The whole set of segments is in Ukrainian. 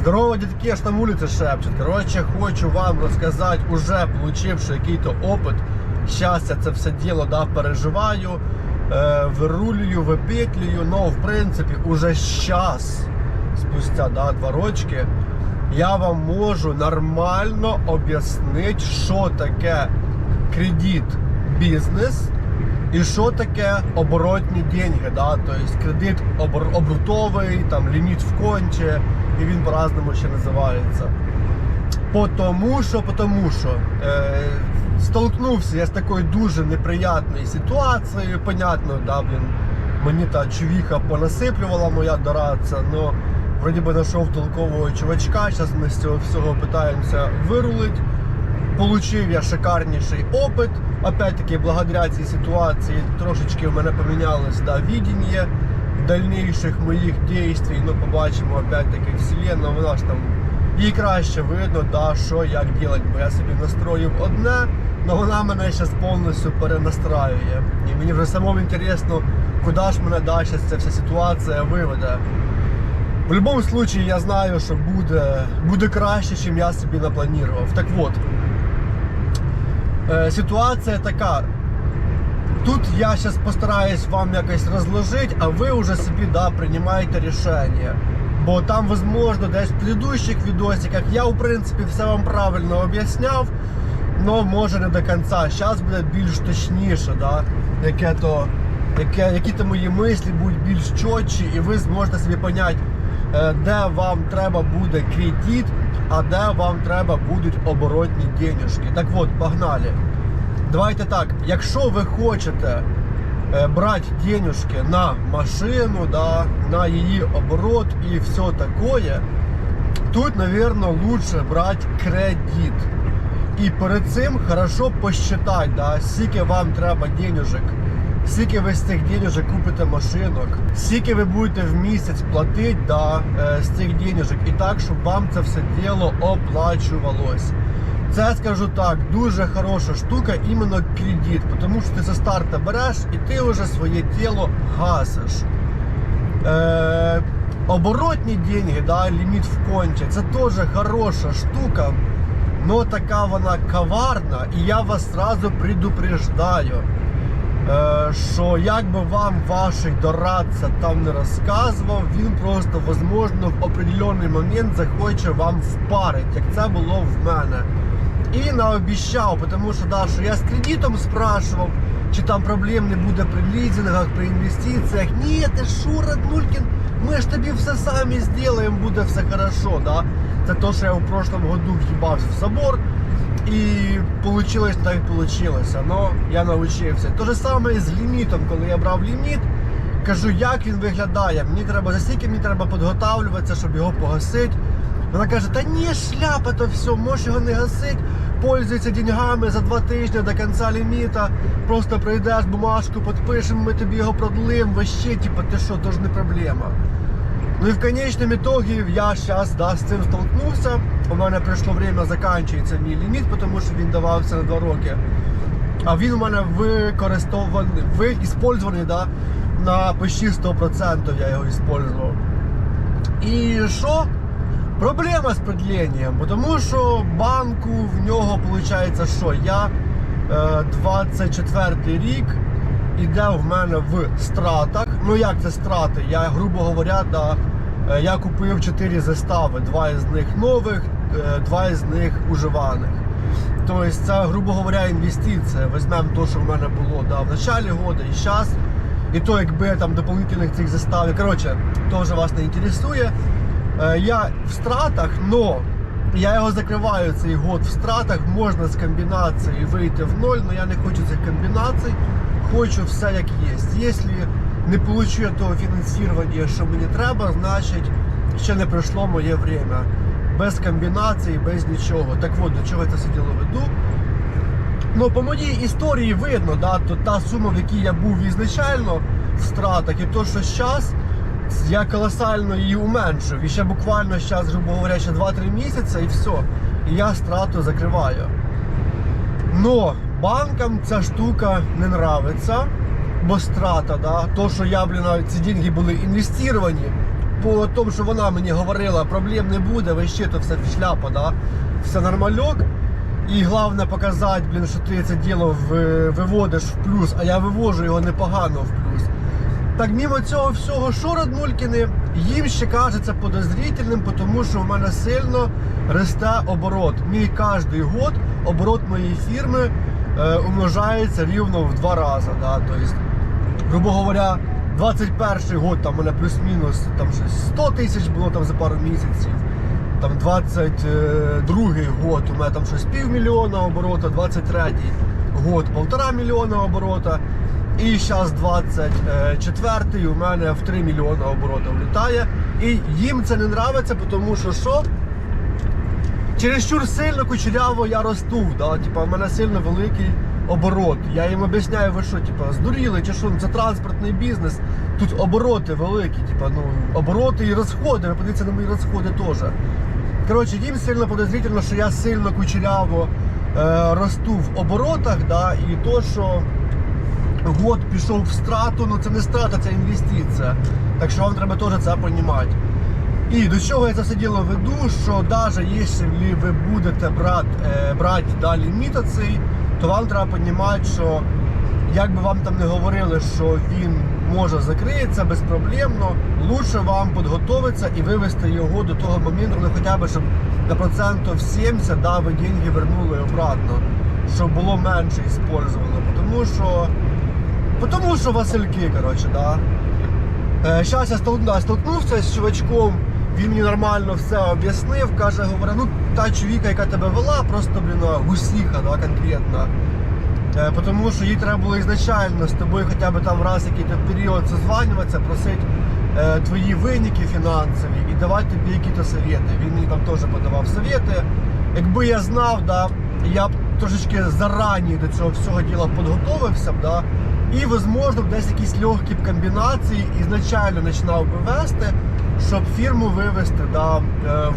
Здорово, дітки, аж там улица шепчет. Короче, хочу вам розказати, уже получивши який-то опит. Щас я це все діло да, переживаю, е, вирулюю, випетлюю, но в принципі уже щас, спустя да, два рочки, я вам можу нормально об'яснити, що таке кредит бізнес і що таке оборотні деньги. Да? Тобто кредит обор- оборотовий, там ліміт в конті, і він по-разному ще називається. Потому що, потому що е, столкнувся я з такою дуже неприятною ситуацією. Понятно, да, блін, мені та чувіха понасиплювала моя дорадця, но вроді би знайшов толкового чувачка. Зараз ми з цього всього питаємося вирулить. Получив я шикарніший опит. Опять-таки, благодаря цій ситуації трошечки в мене помінялось да, видіння дальнейших моїх дійствій. Ну, побачимо, опять-таки, вселенна, вона ж там їй краще видно, да, що як робити, бо я собі настроїв одне, але вона мене зараз повністю перенастраює. І мені вже самому інтересно, куди ж мене далі ця вся ситуація виведе. В будь-якому випадку я знаю, що буде, буде краще, ніж я собі напланував. Так от, ситуація така. Тут я зараз постараюсь вам якось розложити, а ви вже собі да, приймаєте рішення. Бо там, возможно, десь в предыдущих відосиках я, в принципі, все вам правильно об'ясняв, але може не до кінця. Зараз буде більш точніше, да? яке то, яке, які то мої мислі будуть більш чітчі, і ви зможете собі поняти, е, де вам треба буде кредит, а де вам треба будуть оборотні денежки. Так от, погнали. Давайте так, якщо ви хочете е, брати денежки на машину, да, на її оборот і все такое, тут, наверное, лучше брати кредит. І перед цим хорошо посчитати, да, скільки вам треба денежок, скільки ви з цих денежок купите машинок, скільки ви будете в місяць платити да, е, з цих денежок, і так, щоб вам це все діло оплачувалось. Це скажу так, дуже хороша штука, іменно кредит, тому що ти за старта береш і ти вже своє тіло гасиш. Е, оборотні деньги, да, ліміт в конті, це теж хороша штука, но така вона коварна, і я вас сразу предупреждаю, що як би вам ваш дорадця там не розказував, він просто, возможно, в определенний момент захоче вам впарити, як це було в мене. І наобіщав, тому що да, що я з кредитом спрашивав, чи там проблем не буде при лізингах, при інвестиціях. Ні, ти що, Раднулькін, ми ж тобі все самі зробимо, буде все хорошо. Да? Це то, що я в прошлом году в'їбався в собор. І получилось так, як получилося. Но я навчився. Те ж саме і з лімітом, коли я брав ліміт, кажу, як він виглядає. Мені треба за скільки мені треба підготавлюватися, щоб його погасити. Вона каже, та ні, шляпа, то все, можеш його не гасити, пользуйся деньгами за два тижні до кінця ліміта, просто прийдеш бумажку, підпишемо, ми тобі його продлим, вообще, типа, ти що, то ж не проблема. Ну і в конечному итоге я зараз да, з цим столкнувся. У мене прийшло время, закінчується мій ліміт, тому що він давався на 2 роки. А він у мене використований, використаний да, на почти 100% я його використовував. І що? Проблема з продленням, тому що банку в нього виходить, що я е, 24 рік іде в мене в стратах. Ну як це страти? Я, грубо говоря, да, е, я купив 4 застави, два із них нових, е, два із них уживаних. Тобто це, грубо говоря, інвестиція. Візьмемо те, що в мене було да, в началі року і зараз. І то, якби там дополнительних цих заставів. Коротше, теж вас не інтересує. Е, Я в стратах, но я його закриваю цей год в стратах. Можна з комбінації вийти в ноль, але я не хочу цих комбінацій. Хочу все як є. Якщо не получу того фінансування, що мені треба, значить ще не прийшло моє время. Без комбінацій, без нічого. Так от, до чого я це все діло веду. Ну, по моїй історії видно, да, то та сума, в якій я був ізначально в стратах, і то, що зараз я колосально її уменшив. І ще буквально зараз, грубо говоря, ще 2-3 місяці і все. І я страту закриваю. Но банкам ця штука не нравиться, бо страта, да, то, що я, блін, ці деньги були інвестовані, по тому, що вона мені говорила, проблем не буде, вообще то все шляпа, да? все нормальок. І головне показати, блін, що ти це діло виводиш в плюс, а я вивожу його непогано в плюс. Так мимо цього всього, що Раднулькіни, їм ще кажеться подозрительним, тому що в мене сильно росте оборот. Мій кожний год оборот моєї фірми е, умножається рівно в два рази. Да? Тобто, грубо говоря, 21 год там у мене плюс-мінус там щось 100 тисяч було там за пару місяців. Там 22 год у мене там щось півмільйона оборота, 23 год полтора мільйона оборота. І зараз 24-й у мене в 3 мільйони оборота влітає. І їм це не нравиться, тому що що? Чересчур сильно кучеряво я росту, да? типа, в мене сильно великий оборот. Я їм об'ясняю, ви що, типа, здуріли чи що, це транспортний бізнес, тут обороти великі, типа, ну, обороти і розходи, ви подивіться на мої розходи теж. Коротше, їм сильно подозрительно, що я сильно кучеряво е, росту в оборотах, да? і то, що год пішов в страту, ну це не страта, це інвестиція. Так що вам треба теж це розуміти. І до чого я це все діло веду, що навіть якщо ви будете брати, е, брати далі ліміт цей, то вам треба розуміти, що як би вам там не говорили, що він може закриється безпроблемно, лучше вам підготуватися і вивести його до того моменту, ну хоча б щоб на процентів 70 да, ви деньги вернули обратно, щоб було менше использовано. Тому що, тому що Васильки, коротше, да. Зараз я столкнувся з чувачком, він мені нормально все об'яснив, каже, говорить, ну та чоловіка, яка тебе вела, просто блін, гусіха, да, конкретно. Е, Тому що їй треба було ізначально з тобою хоча б там раз якийсь період созванюватися, просити е, твої виніки фінансові і давати тобі якісь совєти. Він мені там теж подавав совєти. Якби я знав, да, я б трошечки зарані до цього всього діла підготовився б, да, і, можливо, десь якісь легкі комбінації ізначально починав би вести, щоб фірму вивести да, е,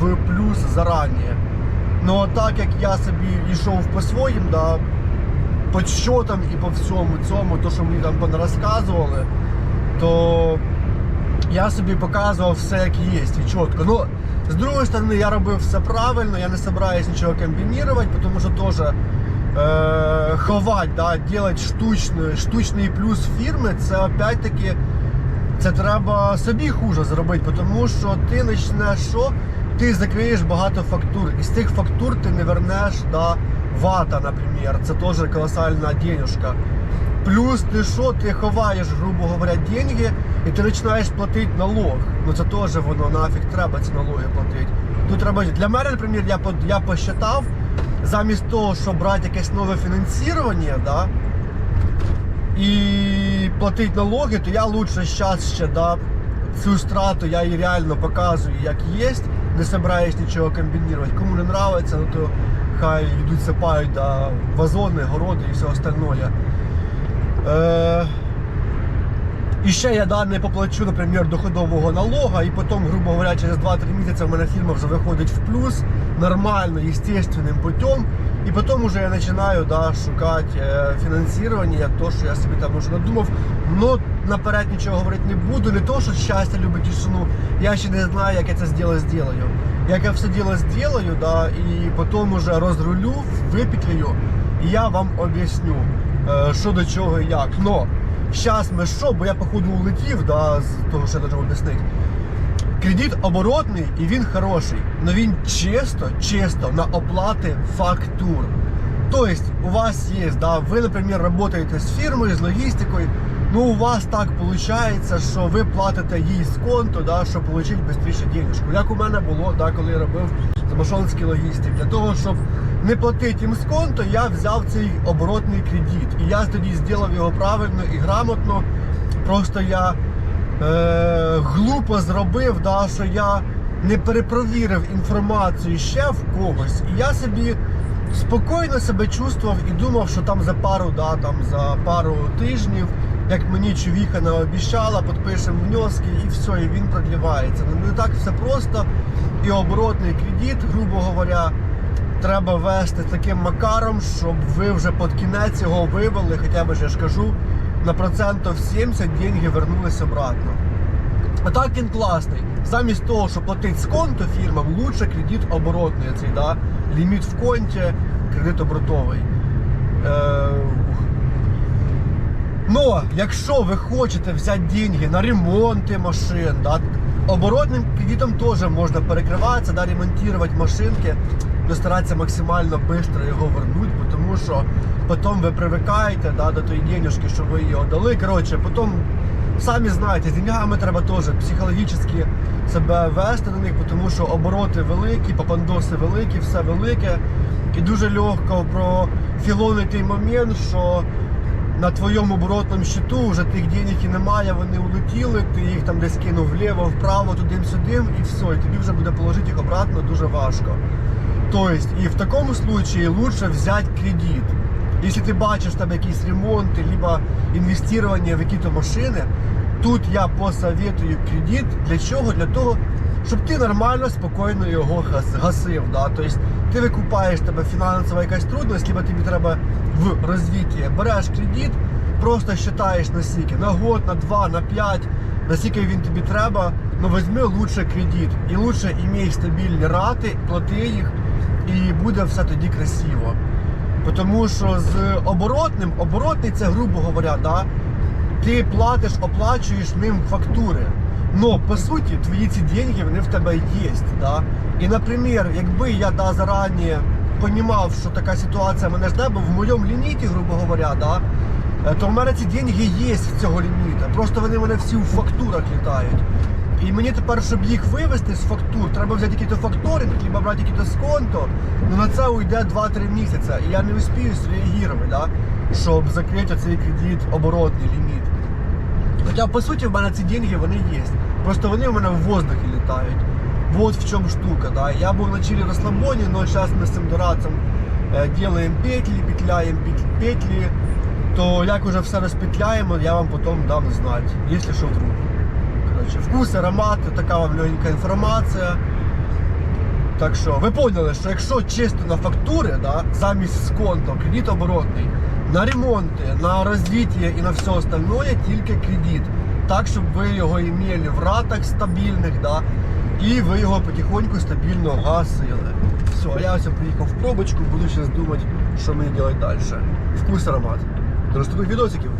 в плюс зарані. Ну так як я собі йшов по своїм, да, по счетам і по всьому цьому, то що мені там понарозказували, то я собі показував все як є і чітко. Ну, з другої сторони, я робив все правильно, я не собираюсь нічого комбінувати, тому що теж е, ховати, да, делать штучний, штучний плюс фірми, це опять-таки це треба собі хуже зробити, тому що ти почнеш що? Ти закриєш багато фактур, і з тих фактур ти не вернеш да, вата, наприклад. Це теж колосальна денежка. Плюс ти що, ти ховаєш, грубо говоря, деньги, і ти починаєш платити налог. Ну це теж воно нафіг треба ці налоги платити. Тут треба для мене, наприклад, я я посчитав, замість того, щоб брати якесь нове фінансування, да, і платить налоги, то я лучше зараз ще да, цю страту я її реально показую, як є. Не собираюсь нічого комбінувати. Кому не нравиться, ну то хай йдуть сипають да, вазони, городи і все остальное. Е, і ще я да, не поплачу, наприклад, доходового налога, і потім, грубо говоря, через 2-3 місяці в мене фірма вже виходить в плюс нормально, естественним путем. І потім уже я починаю да, шукати е, фінансування, то, що я собі там уже надумав. Ну, наперед нічого говорити не буду. Не то, що щастя любить тишину. Я ще не знаю, як я це діло зроблю. Як я все діло зроблю, да, і потім уже розрулю, випетлюю, і я вам об'ясню, що до чого і як. Но зараз ми що, бо я походу улетів, да, з того, що я должен об'яснити. Кредит оборотний і він хороший, але він чисто, чисто на оплати фактур. Тобто у вас є, да, ви, наприклад, працюєте з фірмою, з логістикою, ну у вас так виходить, що ви платите їй з конту, да, щоб отримати швидше денежку. Як у мене було, да, коли я робив замашонський логістик. Для того, щоб не платити їм з конту, я взяв цей оборотний кредит. І я тоді зробив його правильно і грамотно. Просто я е, глупо зробив, да, що я не перепровірив інформацію ще в когось. І я собі спокійно себе чувствував і думав, що там за пару, да, там, за пару тижнів, як мені чувіха наобіщала, підпишемо внески і все, і він продлівається. Ну не так все просто. І оборотний кредит, грубо говоря, треба вести таким макаром, щоб ви вже під кінець його вивели, хоча б я ж кажу, на процентів 70 деньги вернулись обратно. А так він класний. Замість того, щоб платити з конто фірмам, лучше кредит оборотний цей, да? ліміт в конті, кредит оборотовий. Е, Но якщо ви хочете взяти деньги на ремонти машин, да, оборотним кредитом теж можна перекриватися, да, ремонтувати машинки, старатися максимально швидко його вернути, що потім ви привикаєте да, до тої денежки, що ви її дали. Коротше, потім самі знаєте, з деньгами треба теж психологічно себе вести на них, тому що обороти великі, попандоси великі, все велике. І дуже легко профілонити момент, що на твоєму оборотному щиту вже тих денег і немає, вони улетіли, ти їх там десь кинув вліво, вправо, туди-сюди, і все, і тобі вже буде положити їх обратно дуже важко. Тобто, і в такому случае лучше взяти кредит. Якщо ти бачиш там якісь ремонти, либо інвестування в якісь машини, тут я посоветую кредит. Для чого? Для того, щоб ти нормально, спокійно його гасив. Да? Тобто ти викупаєш тебе фінансова якась трудність, либо тобі треба в розвитті. Береш кредит, просто считаєш на скільки, на год, на два, на п'ять, на скільки він тобі треба, ну візьми лучше кредит. І лучше імей стабільні рати, плати їх, і буде все тоді красиво. Тому що з оборотним, оборотний це, грубо говоря, да, ти платиш, оплачуєш ним фактури. Но по суті твої ці деньги вони в тебе є. Да? І, наприклад, якби я да, зарані розумів, що така ситуація мене жде, бо в моєму ліміті, грубо говоря, да, е, то в мене ці деньги є з цього ліміта. Просто вони в мене всі в фактурах літають. І мені тепер, щоб їх вивести з фактур, треба взяти якийсь факторинг, либо брати якийсь з конто. Ну на це уйде 2-3 місяці. І я не успію зреагувати, да? щоб закрити цей кредит, оборотний ліміт. Хоча по суті в мене ці деньги вони є. Просто вони в мене в воздухі літають. Вот в чому штука. Да? Я був на чилі розслабоні, але зараз ми з цим дурацем е, петлі, петляємо петлі. То як уже все розпетляємо, я вам потім дам знати, якщо що вдруг. Коротше, вкус, аромат, така вам легенька інформація. Так що ви поняли, що якщо чисто на фактури, да, замість з конто, кредит оборотний, на ремонти, на розвиття і на все остальное тільки кредит. Так, щоб ви його імели в ратах стабільних, да, і ви його потихоньку стабільно гасили. Все, я ось приїхав в пробочку, буду зараз думати, що мені робити далі. Вкус аромат. До наступних відосиків.